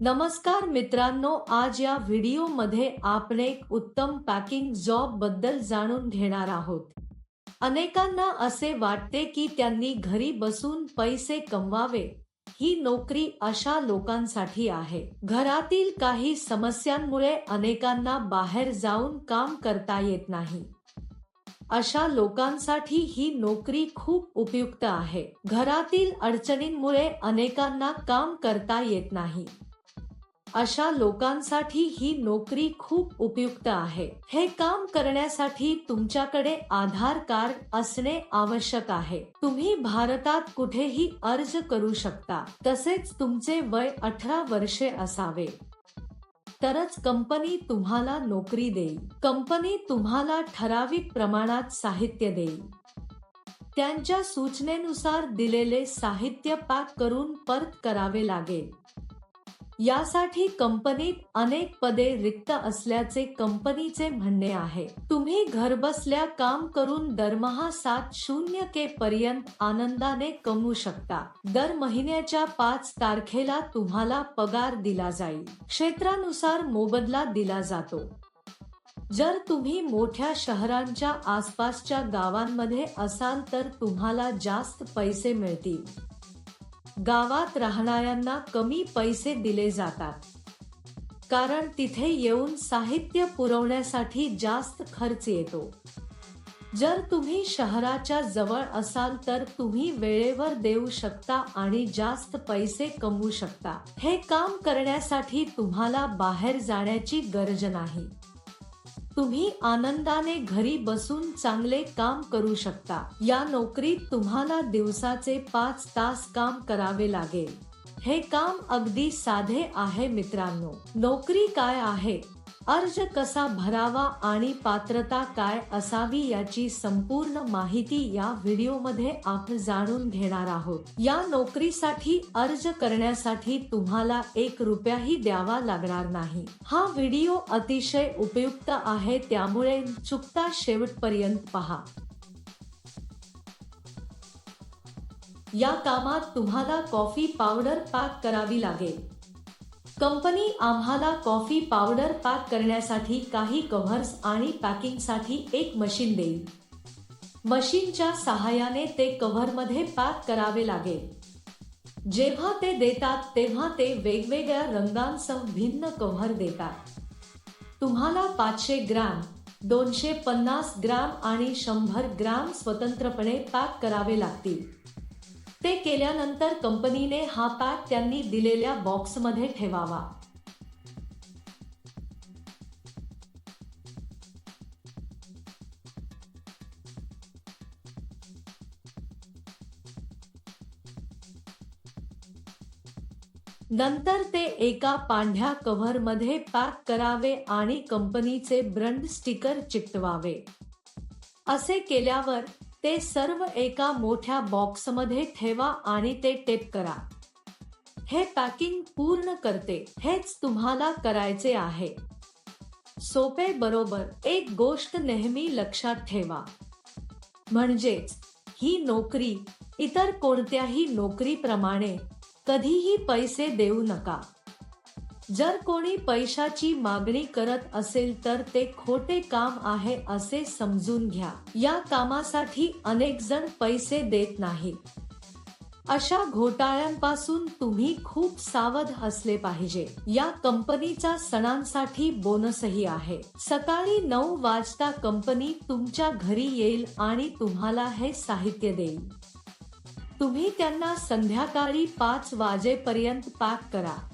नमस्कार मित्रांनो आज या व्हिडिओमध्ये आपण एक उत्तम पॅकिंग जॉबबद्दल जाणून घेणार आहोत. अनेकांना असे वाटते की त्यांनी घरी बसून पैसे कमवावे. ही नोकरी अशा लोकांसाठी आहे. घरातील काही समस्यांमुळे अनेकांना बाहेर जाऊन काम करता येत नाही. अशा लोकांसाठी ही नोकरी खूप उपयुक्त आहे. घरातील अडचणींमुळे अनेकांना काम करता येत नाही. अशा लोकांसाठी ही नोकरी खूप उपयुक्त आहे. हे काम करण्यासाठी तुमच्याकडे आधार कार्ड असणे आवश्यक आहे. तुम्ही भारतात कुठेही अर्ज करू शकता. तसेच तुमचे वय अठरा वर्षे असावे. तरच कंपनी तुम्हाला नोकरी देईल. कंपनी तुम्हाला ठराविक प्रमाणात साहित्य देईल. त्यांच्या सूचनेनुसार दिलेले साहित्य पॅक करून परत करावे लागेल. यासाठी कंपनीत अनेक पदे रिक्त असल्याचे कंपनीचे म्हणणे आहे. तुम्ही घरबसल्या काम करून दरमहा सात शून्य के पर्यंत आनंदाने कमवू शकता. दर महिन्याच्या पाच तारखेला तुम्हाला पगार दिला जाईल. क्षेत्रानुसार मोबदला दिला जातो. जर तुम्ही मोठ्या शहरांच्या आसपासच्या गावांमध्ये असाल तर तुम्हाला जास्त पैसे मिळतील. गावात राहणाऱ्यांना कमी पैसे दिले जातात. कारण तिथे येऊन साहित्य पुरवण्यासाठी जास्त खर्च येतो. जर तुम्ही शहराच्या जवळ असाल तर तुम्ही वेळेवर देऊ शकता आणि जास्त पैसे कमवू शकता. हे काम करण्यासाठी तुम्हाला बाहेर जाण्याची गरज नाही. तुम्ही आनंदाने घरी बसून चांगले काम करू शकता. या नोकरीत तुम्हाला दिवसाचे पाच तास काम करावे लागेल. हे काम अगदी साधे आहे मित्रांनो. नोकरी काय आहे? अर्ज कसा भरावा आणि पात्रता काय असावी याची संपूर्ण माहिती या व्हिडिओमध्ये आपण जाणून घेणार आहोत. या नोकरीसाठी अर्ज करण्यासाठी तुम्हाला एक रुपयाही द्यावा लागणार नाही. हा व्हिडिओ अतिशय उपयुक्त आहे त्यामुळे चुकता शेवटपर्यंत पहा. या कामात तुम्हाला कॉफी पावडर पॅक करावी लागेल. कंपनी आम्हाला कॉफी पावडर पॅक करण्यासाठी काही कव्हर्स आणि पॅकिंगसाठी एक मशीन देईल. मशीनच्या सहाय्याने ते कव्हरमध्ये पॅक करावे लागेल. जेव्हा ते देतात तेव्हा ते वेगवेगळ्या रंगांसह भिन्न कव्हर देतात. तुम्हाला पाचशे ग्रॅम दोनशे पन्नास ग्रॅम आणि शंभर ग्रॅम स्वतंत्रपणे पॅक करावे लागतील. ते केल्यानंतर कंपनीने हा पॅक त्यांनी दिलेल्या बॉक्समध्ये ठेवावा. नंतर ते एका पांढ्या कव्हरमध्ये पॅक करावे आणि कंपनीचे ब्रंड स्टिकर चिकटवावे. असे केल्यावर ते सर्व एका मोठ्या बॉक्समध्ये ठेवा आणि ते टेप करा. हे पॅकिंग पूर्ण करते हेच तुम्हाला करायचे आहे. सोपे बरोबर एक गोष्ट नेहमी लक्षात ठेवा. म्हणजेच ही नोकरी इतर कोणत्याही नोकरीप्रमाणे कधीही पैसे देऊ नका. जर कोणी पैशाची मागणी करत असेल तर ते खोटे काम आहे असे समजून घ्या. या कामासाठी अनेक जण पैसे देत नाहीत अशा घोटाळ्यांपासून तुम्ही खूप सावध असले पाहिजे. या कंपनीचा सणांसाठी बोनसही आहे. सकाळी नऊ वाजता कंपनी तुमच्या घरी येईल आणि तुम्हाला हे साहित्य देईल. तुम्ही त्यांना संध्याकाळी पाच वाजेपर्यंत पॅक करा.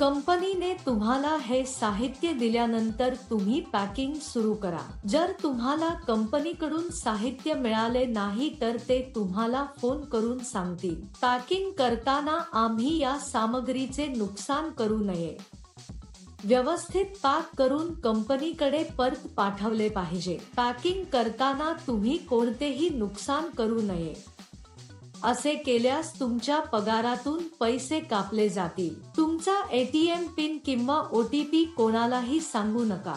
कंपनीने तुम्हाला हे साहित्य दिल्यानंतर तुम्ही पॅकिंग सुरू करा. जर तुम्हाला कंपनीकडून साहित्य मिळाले नाही तर ते तुम्हाला फोन करून सांगतील. पॅकिंग करताना आम्ही या सामग्रीचे नुकसान करू नये. व्यवस्थित पॅक करून कंपनीकडे परत पाठवले पाहिजे. पॅकिंग करताना तुम्ही कोणतेही नुकसान करू नये. असे केल्यास तुमच्या पगारातून पैसे कापले जातील. तुमचा एटीएम पिन किंवा ओटीपी कोणालाही सांगू नका.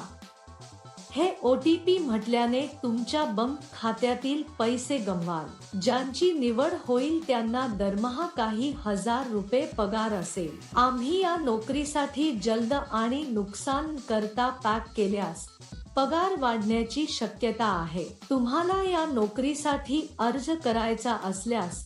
हे ओ टी पी म्हटल्याने तुमच्या बँक खात्यातील पैसे गमवाल. ज्यांची निवड होईल त्यांना दरमहा काही हजार रुपये पगार असेल. आम्ही या नोकरीसाठी जलद आणि नुकसान करता पॅक केल्यास पगार वाढण्याची शक्यता आहे. तुम्हाला या नोकरीसाठी अर्ज करायचा असल्यास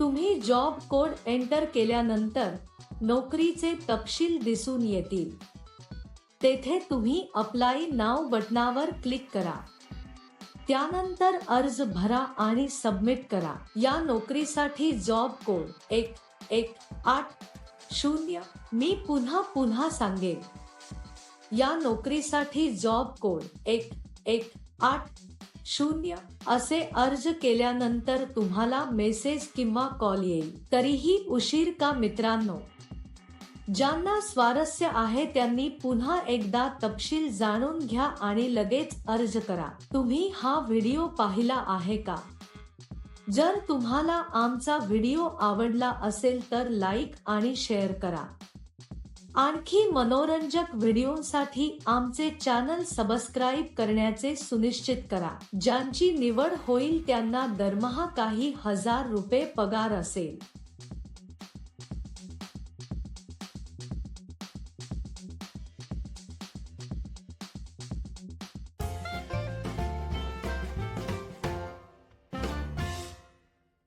तुम्ही जॉब कोड एंटर केल्यानंतर नोकरीचे तपशील दिसून येतील. तेथे तुम्ही अप्लाय नाव बटनावर क्लिक करा. त्यानंतर अर्ज भरा आणि सबमिट करा. या नोकरीसाठी जॉब कोड एक एक आठ शून्य. मी पुन्हा पुन्हा सांगेन. या नोकरीसाठी जॉब कोड एक एक आठ शून्य असे अर्ज केल्यानंतर तुम्हाला मेसेज किंवा कॉल येईल. तरीही उशीर का मित्रांनो? ज्यांना स्वारस्य आहे त्यांनी पुन्हा एकदा तपशील जाणून घ्या आणि लगेच अर्ज करा. तुम्ही हा व्हिडिओ पाहिला आहे का? जर तुम्हाला आमचा व्हिडिओ आवडला असेल तर लाईक आणि शेअर करा. आणखी मनोरंजक व्हिडिओसाठी आमचे चॅनल सबस्क्राईब करण्याचे सुनिश्चित करा. ज्यांची निवड होईल त्यांना दरमहा काही हजार रुपये पगार असेल.